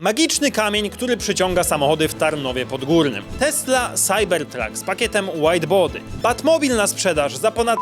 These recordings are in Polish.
Magiczny kamień, który przyciąga samochody w Tarnowie Podgórnym. Tesla Cybertruck z pakietem Whitebody. Batmobil na sprzedaż za ponad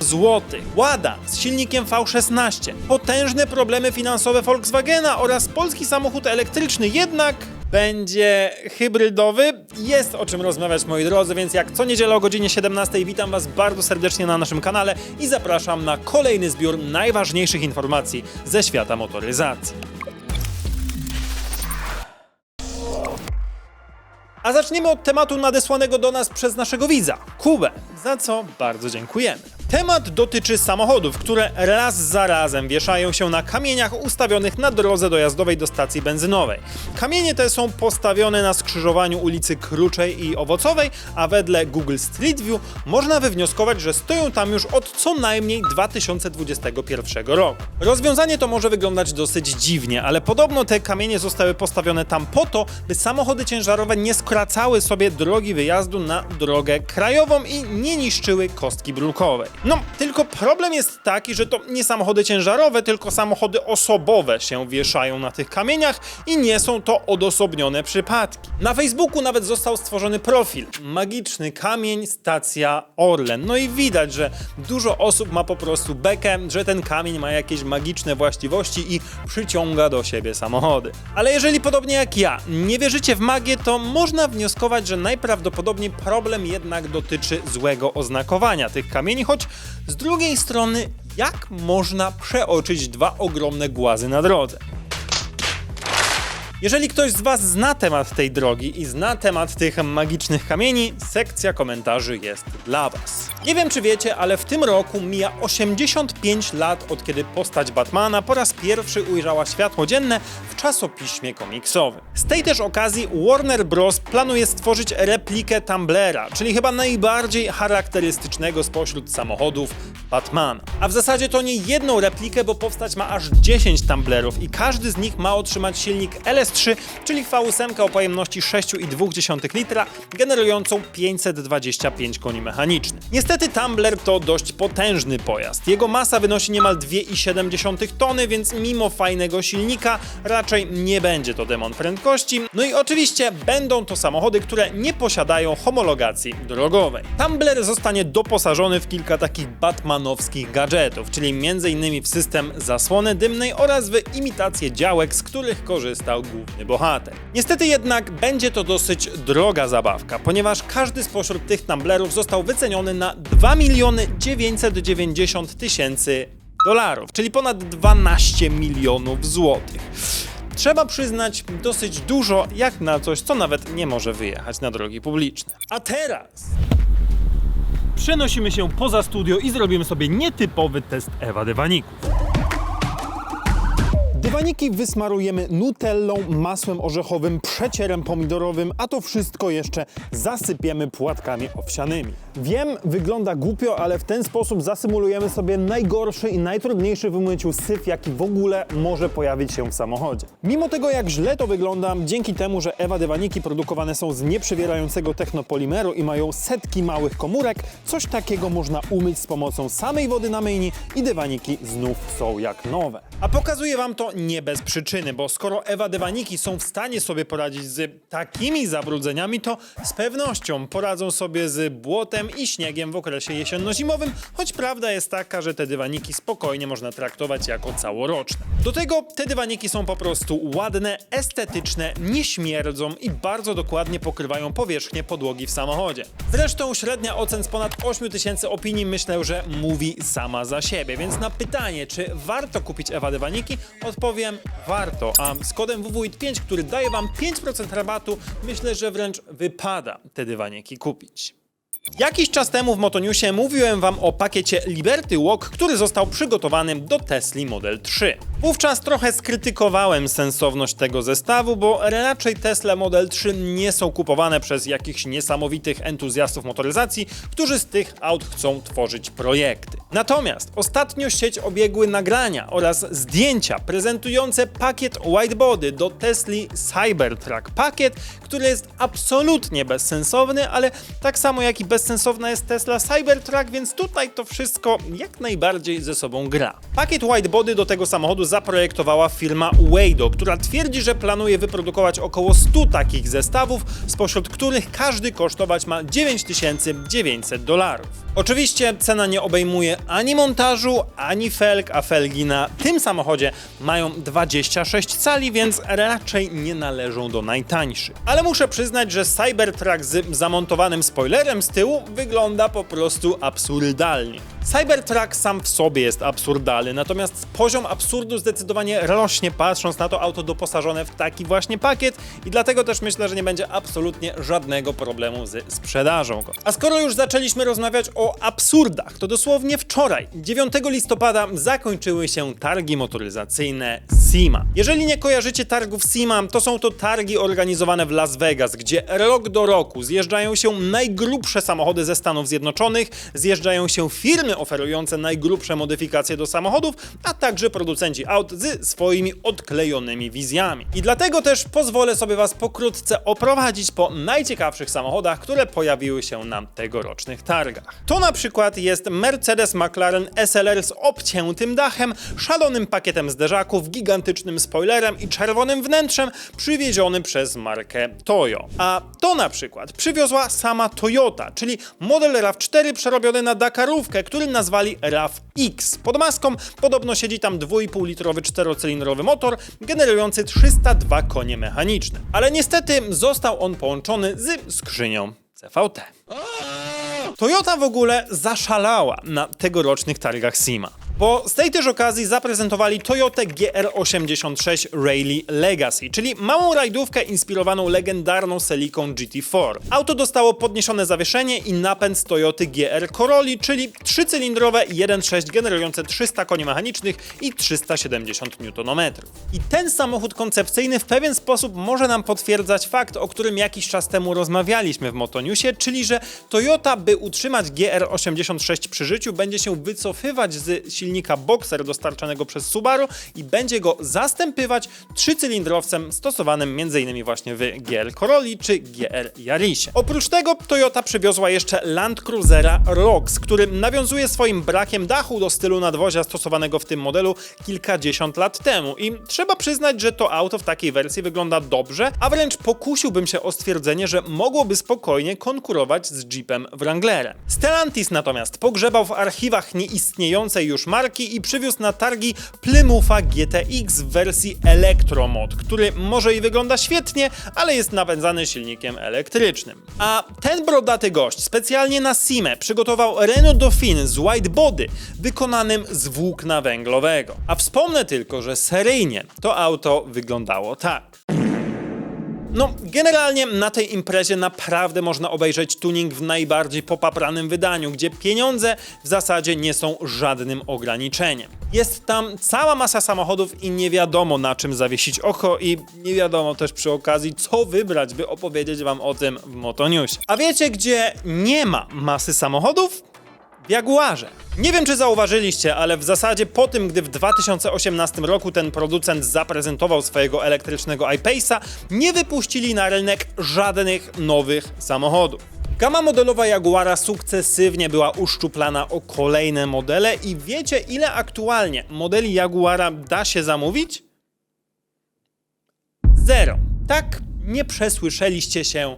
zł. Łada z silnikiem V16. Potężne problemy finansowe Volkswagena oraz polski samochód elektryczny jednak będzie hybrydowy. Jest o czym rozmawiać, moi drodzy, więc jak co niedzielę o godzinie 17 witam Was bardzo serdecznie na naszym kanale i zapraszam na kolejny zbiór najważniejszych informacji ze świata motoryzacji. A zaczniemy od tematu nadesłanego do nas przez naszego widza, Kubę, za co bardzo dziękujemy. Temat dotyczy samochodów, które raz za razem wieszają się na kamieniach ustawionych na drodze dojazdowej do stacji benzynowej. Kamienie te są postawione na skrzyżowaniu ulicy Kruczej i Owocowej, a wedle Google Street View można wywnioskować, że stoją tam już od co najmniej 2021 roku. Rozwiązanie to może wyglądać dosyć dziwnie, ale podobno te kamienie zostały postawione tam po to, by samochody ciężarowe nie skracały sobie drogi wyjazdu na drogę krajową i nie niszczyły kostki brukowej. No, tylko problem jest taki, że to nie samochody ciężarowe, tylko samochody osobowe się wieszają na tych kamieniach i nie są to odosobnione przypadki. Na Facebooku nawet został stworzony profil Magiczny kamień, stacja Orlen. No i widać, że dużo osób ma po prostu bekę, że ten kamień ma jakieś magiczne właściwości i przyciąga do siebie samochody. Ale jeżeli podobnie jak ja nie wierzycie w magię, to można wnioskować, że najprawdopodobniej problem jednak dotyczy złego oznakowania tych kamieni, choć z drugiej strony, jak można przeoczyć dwa ogromne głazy na drodze? Jeżeli ktoś z Was zna temat tej drogi i zna temat tych magicznych kamieni, sekcja komentarzy jest dla Was. Nie wiem, czy wiecie, ale w tym roku mija 85 lat od kiedy postać Batmana po raz pierwszy ujrzała światło dzienne w czasopiśmie komiksowym. Z tej też okazji Warner Bros. planuje stworzyć replikę Tumblera, czyli chyba najbardziej charakterystycznego spośród samochodów Batmana. A w zasadzie to nie jedną replikę, bo powstać ma aż 10 Tumblerów i każdy z nich ma otrzymać silnik LS3, czyli V8 o pojemności 6,2 litra, generującą 525 koni mechanicznych. Niestety Tumbler to dość potężny pojazd. Jego masa wynosi niemal 2,7 tony, więc mimo fajnego silnika raczej nie będzie to demon prędkości. No i oczywiście będą to samochody, które nie posiadają homologacji drogowej. Tumbler zostanie doposażony w kilka takich gadżetów, czyli m.in. w system zasłony dymnej oraz w imitację działek, z których korzystał główny bohater. Niestety jednak będzie to dosyć droga zabawka, ponieważ każdy spośród tych Tumblerów został wyceniony na 2 miliony 990 tysięcy dolarów, czyli ponad 12 milionów złotych. Trzeba przyznać dosyć dużo, jak na coś, co nawet nie może wyjechać na drogi publiczne. A teraz przenosimy się poza studio i zrobimy sobie nietypowy test Ewa Dywaników. Dywaniki wysmarujemy nutellą, masłem orzechowym, przecierem pomidorowym, a to wszystko jeszcze zasypiemy płatkami owsianymi. Wiem, wygląda głupio, ale w ten sposób zasymulujemy sobie najgorszy i najtrudniejszy w umyciu syf, jaki w ogóle może pojawić się w samochodzie. Mimo tego, jak źle to wygląda, dzięki temu, że Ewa dywaniki produkowane są z nieprzewierającego technopolimeru i mają setki małych komórek, coś takiego można umyć z pomocą samej wody na myjni i dywaniki znów są jak nowe. A pokazuję wam to nie bez przyczyny, bo skoro Ewa dywaniki są w stanie sobie poradzić z takimi zabrudzeniami, to z pewnością poradzą sobie z błotem i śniegiem w okresie jesienno-zimowym, choć prawda jest taka, że te dywaniki spokojnie można traktować jako całoroczne. Do tego te dywaniki są po prostu ładne, estetyczne, nie śmierdzą i bardzo dokładnie pokrywają powierzchnię podłogi w samochodzie. Zresztą średnia ocen z ponad 8000 opinii myślę, że mówi sama za siebie, więc na pytanie, czy warto kupić Ewa dywaniki, odpowiem warto, a z kodem WWIT5, który daje wam 5% rabatu, myślę, że wręcz wypada te dywaniki kupić. Jakiś czas temu w Motoniusie mówiłem wam o pakiecie Liberty Walk, który został przygotowany do Tesla Model 3. Wówczas trochę skrytykowałem sensowność tego zestawu, bo raczej Tesla Model 3 nie są kupowane przez jakichś niesamowitych entuzjastów motoryzacji, którzy z tych aut chcą tworzyć projekty. Natomiast ostatnio sieć obiegły nagrania oraz zdjęcia prezentujące pakiet Whitebody do Tesla Cybertruck. Pakiet, który jest absolutnie bezsensowny, ale tak samo jak i bezsensowna jest Tesla Cybertruck, więc tutaj to wszystko jak najbardziej ze sobą gra. Pakiet Whitebody do tego samochodu zaprojektowała firma Wado, która twierdzi, że planuje wyprodukować około 100 takich zestawów, spośród których każdy kosztować ma 9900 dolarów. Oczywiście cena nie obejmuje ani montażu, ani felg, a felgi na tym samochodzie mają 26 cali, więc raczej nie należą do najtańszych. Ale muszę przyznać, że Cybertruck z zamontowanym spoilerem z tyłu wygląda po prostu absurdalnie. Cybertruck sam w sobie jest absurdalny, natomiast poziom absurdu zdecydowanie rośnie patrząc na to auto doposażone w taki właśnie pakiet i dlatego też myślę, że nie będzie absolutnie żadnego problemu z sprzedażą go. A skoro już zaczęliśmy rozmawiać o absurdach, to dosłownie wczoraj, 9 listopada, zakończyły się targi motoryzacyjne SEMA. Jeżeli nie kojarzycie targów SEMA, to są to targi organizowane w Las Vegas, gdzie rok do roku zjeżdżają się najgrubsze samochody ze Stanów Zjednoczonych, zjeżdżają się firmy oferujące najgrubsze modyfikacje do samochodów, a także producenci aut z swoimi odklejonymi wizjami. I dlatego też pozwolę sobie Was pokrótce oprowadzić po najciekawszych samochodach, które pojawiły się na tegorocznych targach. To na przykład jest Mercedes McLaren SLR z obciętym dachem, szalonym pakietem zderzaków, gigantycznym spoilerem i czerwonym wnętrzem, przywieziony przez markę Toyo. A to na przykład przywiozła sama Toyota, czyli model RAV4 przerobiony na Dakarówkę, który nazwali RAV-X. Pod maską podobno siedzi tam 2,5 litrowy czterocylindrowy motor, generujący 302 konie mechaniczne. Ale niestety został on połączony z skrzynią CVT. Toyota w ogóle zaszalała na tegorocznych targach SEMA. Bo z tej też okazji zaprezentowali Toyota GR86 Rally Legacy, czyli małą rajdówkę inspirowaną legendarną Celiką GT4. Auto dostało podniesione zawieszenie i napęd z Toyoty GR Corolla, czyli trzycylindrowe 1.6 generujące 300 koni mechanicznych i 370 Nm. I ten samochód koncepcyjny w pewien sposób może nam potwierdzać fakt, o którym jakiś czas temu rozmawialiśmy w Motoniusie, czyli że Toyota, by utrzymać GR86 przy życiu, będzie się wycofywać z silnika Boxer dostarczanego przez Subaru i będzie go zastępywać trzycylindrowcem stosowanym m.in. właśnie w GR Corolli czy GR Yarisie. Oprócz tego Toyota przywiozła jeszcze Land Cruisera ROX, który nawiązuje swoim brakiem dachu do stylu nadwozia stosowanego w tym modelu kilkadziesiąt lat temu i trzeba przyznać, że to auto w takiej wersji wygląda dobrze, a wręcz pokusiłbym się o stwierdzenie, że mogłoby spokojnie konkurować z Jeepem Wranglerem. Stellantis natomiast pogrzebał w archiwach nieistniejącej już marki i przywiózł na targi Plymoutha GTX w wersji Electromod, który może i wygląda świetnie, ale jest napędzany silnikiem elektrycznym. A ten brodaty gość specjalnie na Simę przygotował Renault Dauphine z whitebody wykonanym z włókna węglowego. A wspomnę tylko, że seryjnie to auto wyglądało tak. No, generalnie na tej imprezie naprawdę można obejrzeć tuning w najbardziej popapranym wydaniu, gdzie pieniądze w zasadzie nie są żadnym ograniczeniem. Jest tam cała masa samochodów i nie wiadomo na czym zawiesić oko i nie wiadomo też przy okazji co wybrać, by opowiedzieć wam o tym w Motoniusie. A wiecie gdzie nie ma masy samochodów? W Jaguarze. Nie wiem, czy zauważyliście, ale w zasadzie po tym, gdy w 2018 roku ten producent zaprezentował swojego elektrycznego iPace'a, nie wypuścili na rynek żadnych nowych samochodów. Gama modelowa Jaguara sukcesywnie była uszczuplana o kolejne modele i wiecie ile aktualnie modeli Jaguara da się zamówić? Zero. Tak, nie przesłyszeliście się.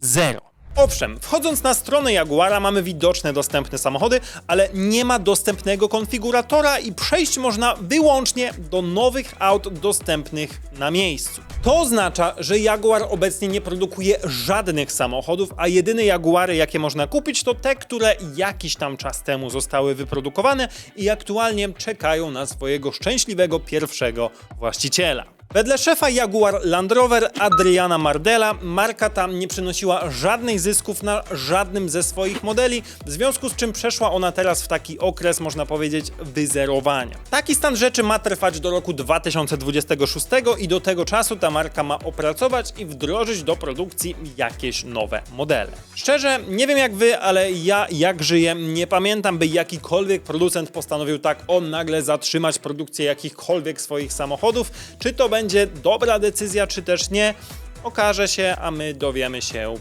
Zero. Owszem, wchodząc na stronę Jaguara mamy widoczne dostępne samochody, ale nie ma dostępnego konfiguratora i przejść można wyłącznie do nowych aut dostępnych na miejscu. To oznacza, że Jaguar obecnie nie produkuje żadnych samochodów, a jedyne Jaguary, jakie można kupić, to te, które jakiś tam czas temu zostały wyprodukowane i aktualnie czekają na swojego szczęśliwego pierwszego właściciela. Wedle szefa Jaguar Land Rover Adriana Mardella marka ta nie przynosiła żadnych zysków na żadnym ze swoich modeli, w związku z czym przeszła ona teraz w taki okres, można powiedzieć, wyzerowania. Taki stan rzeczy ma trwać do roku 2026 i do tego czasu ta marka ma opracować i wdrożyć do produkcji jakieś nowe modele. Szczerze, nie wiem jak wy, ale ja jak żyję, nie pamiętam, by jakikolwiek producent postanowił tak on nagle zatrzymać produkcję jakichkolwiek swoich samochodów. Czy to będzie dobra decyzja, czy też nie, okaże się, a my dowiemy się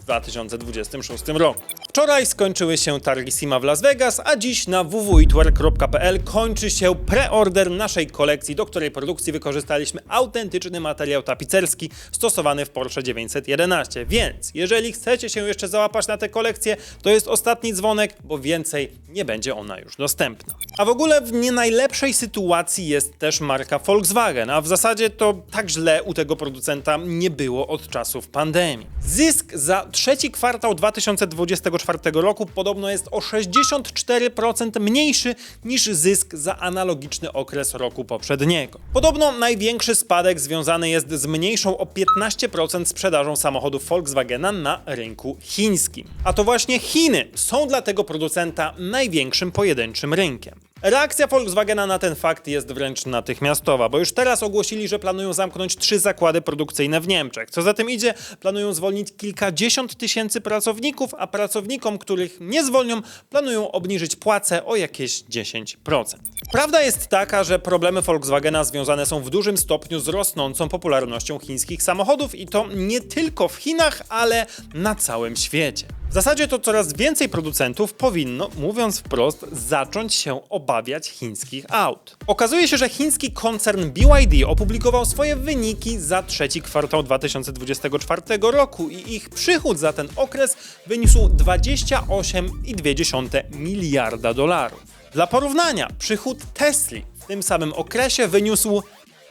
w 2026 roku. Wczoraj skończyły się targi SIMA w Las Vegas, a dziś na www.itwork.pl kończy się preorder naszej kolekcji, do której produkcji wykorzystaliśmy autentyczny materiał tapicerski stosowany w Porsche 911. Więc jeżeli chcecie się jeszcze załapać na tę kolekcję, to jest ostatni dzwonek, bo więcej nie będzie ona już dostępna. A w ogóle w nie najlepszej sytuacji jest też marka Volkswagen, a w zasadzie to tak źle u tego producenta nie było od czasów pandemii. Zysk za trzeci kwartał 2024 roku podobno jest o 64% mniejszy niż zysk za analogiczny okres roku poprzedniego. Podobno największy spadek związany jest z mniejszą o 15% sprzedażą samochodów Volkswagena na rynku chińskim. A to właśnie Chiny są dla tego producenta największym pojedynczym rynkiem. Reakcja Volkswagena na ten fakt jest wręcz natychmiastowa, bo już teraz ogłosili, że planują zamknąć trzy zakłady produkcyjne w Niemczech. Co za tym idzie, planują zwolnić kilkadziesiąt tysięcy pracowników, a pracownikom, których nie zwolnią, planują obniżyć płace o jakieś 10%. Prawda jest taka, że problemy Volkswagena związane są w dużym stopniu z rosnącą popularnością chińskich samochodów i to nie tylko w Chinach, ale na całym świecie. W zasadzie to coraz więcej producentów powinno, mówiąc wprost, zacząć się obawiać chińskich aut. Okazuje się, że chiński koncern BYD opublikował swoje wyniki za trzeci kwartał 2024 roku i ich przychód za ten okres wyniósł 28,2 miliarda dolarów. Dla porównania, przychód Tesli w tym samym okresie wyniósł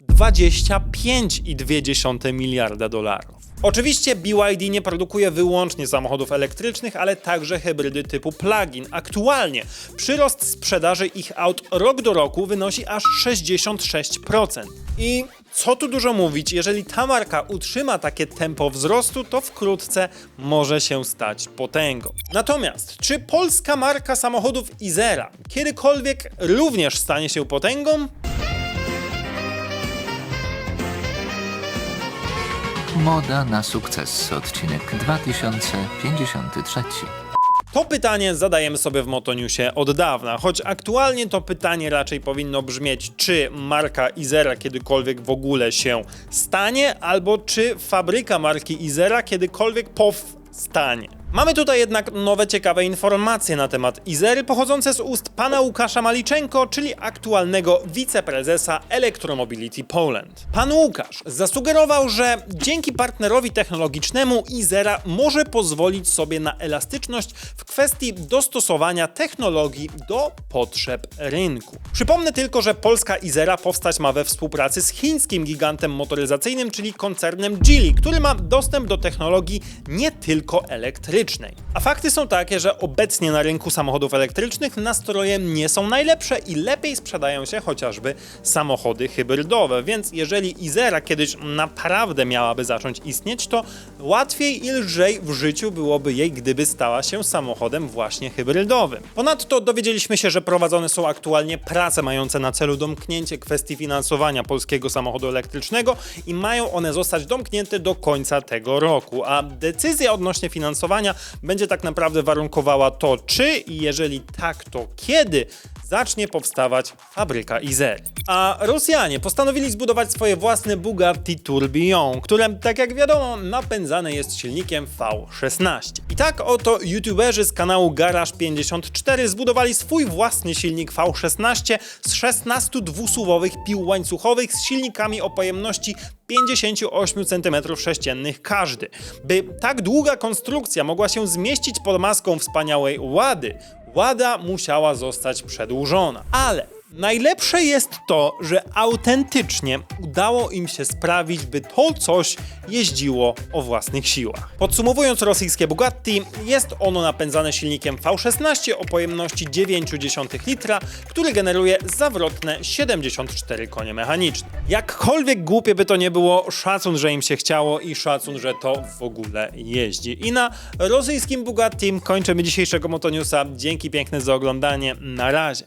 25,2 miliarda dolarów. Oczywiście BYD nie produkuje wyłącznie samochodów elektrycznych, ale także hybrydy typu plug-in. Aktualnie przyrost sprzedaży ich aut rok do roku wynosi aż 66%. I co tu dużo mówić, jeżeli ta marka utrzyma takie tempo wzrostu, to wkrótce może się stać potęgą. Natomiast, czy polska marka samochodów Izera kiedykolwiek również stanie się potęgą? Moda na sukces, odcinek 2053. To pytanie zadajemy sobie w Motoniusie od dawna, choć aktualnie to pytanie raczej powinno brzmieć, czy marka Izera kiedykolwiek w ogóle się stanie, albo czy fabryka marki Izera kiedykolwiek powstanie. Mamy tutaj jednak nowe ciekawe informacje na temat Izery pochodzące z ust pana Łukasza Maliczenko, czyli aktualnego wiceprezesa Electromobility Poland. Pan Łukasz zasugerował, że dzięki partnerowi technologicznemu Izera może pozwolić sobie na elastyczność w kwestii dostosowania technologii do potrzeb rynku. Przypomnę tylko, że polska Izera powstać ma we współpracy z chińskim gigantem motoryzacyjnym, czyli koncernem Geely, który ma dostęp do technologii nie tylko elektrycznej. A fakty są takie, że obecnie na rynku samochodów elektrycznych nastroje nie są najlepsze i lepiej sprzedają się chociażby samochody hybrydowe. Więc jeżeli Izera kiedyś naprawdę miałaby zacząć istnieć, to łatwiej i lżej w życiu byłoby jej, gdyby stała się samochodem właśnie hybrydowym. Ponadto dowiedzieliśmy się, że prowadzone są aktualnie prace mające na celu domknięcie kwestii finansowania polskiego samochodu elektrycznego i mają one zostać domknięte do końca tego roku. A decyzja odnośnie finansowania będzie tak naprawdę warunkowała to, czy i jeżeli tak, to kiedy zacznie powstawać fabryka Izery. A Rosjanie postanowili zbudować swoje własne Bugatti Tourbillon, które, tak jak wiadomo, napędzane jest silnikiem V16. I tak oto youtuberzy z kanału Garage54 zbudowali swój własny silnik V16 z 16 dwusuwowych pił łańcuchowych z silnikami o pojemności 58 cm3 każdy. By tak długa konstrukcja mogła się zmieścić pod maską wspaniałej łady, łada musiała zostać przedłużona. Ale najlepsze jest to, że autentycznie udało im się sprawić, by to coś jeździło o własnych siłach. Podsumowując rosyjskie Bugatti, jest ono napędzane silnikiem V16 o pojemności 0,9 litra, który generuje zawrotne 74 konie mechaniczne. Jakkolwiek głupie by to nie było, szacun, że im się chciało i szacun, że to w ogóle jeździ. I na rosyjskim Bugatti kończymy dzisiejszego Motoniusa. Dzięki piękne za oglądanie. Na razie.